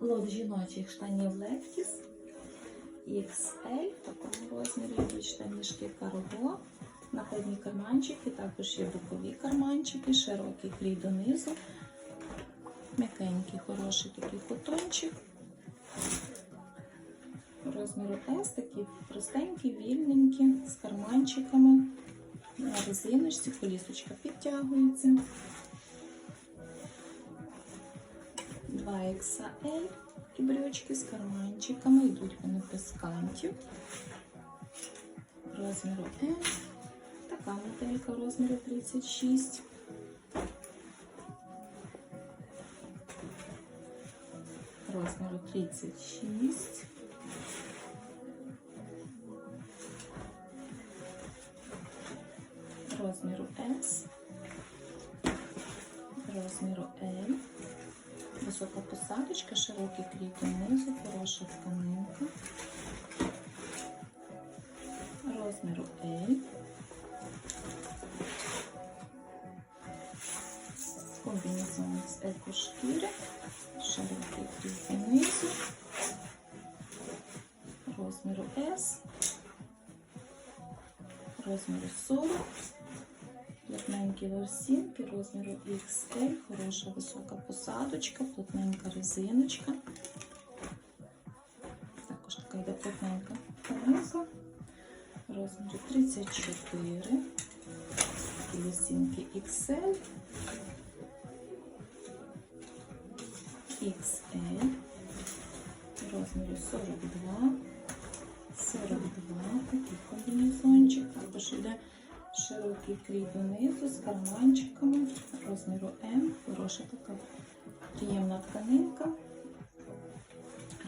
Лот жіночих штанів Lefties XL, в такому розмірі йдуть штанішки карго, находні карманчики, також є бокові карманчики, широкий крій донизу, м'якенький, хороший такий котончик. Розміру S, такі простенькі, вільненькі, з карманчиками. На резиночці колісочка підтягується. 2XL і брючки з карманчиками, йдуть вони без кантів. Розміру М. Така моделька розміру 36. Розміру 36. Розміру S. Розміру L. Висока посадочка, широкий крій донизу, хороша тканинка. Розміру L. Комбінезон з екошкіри, широкий крій донизу. Розміру S. Розміру 40. Плотненькі ворсинки розміру XL, хороша висока посадочка, плотненька резиночка. Також така йде плотненька резинка. Розміру 34. Такі ворсинки XL. XL. Розміру 42. 42. Такий комбінезончик. Також йде широкий крій донизу з карманчиками розміру М, хороша така приємна тканинка,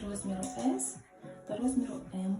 розміру S та розміру М.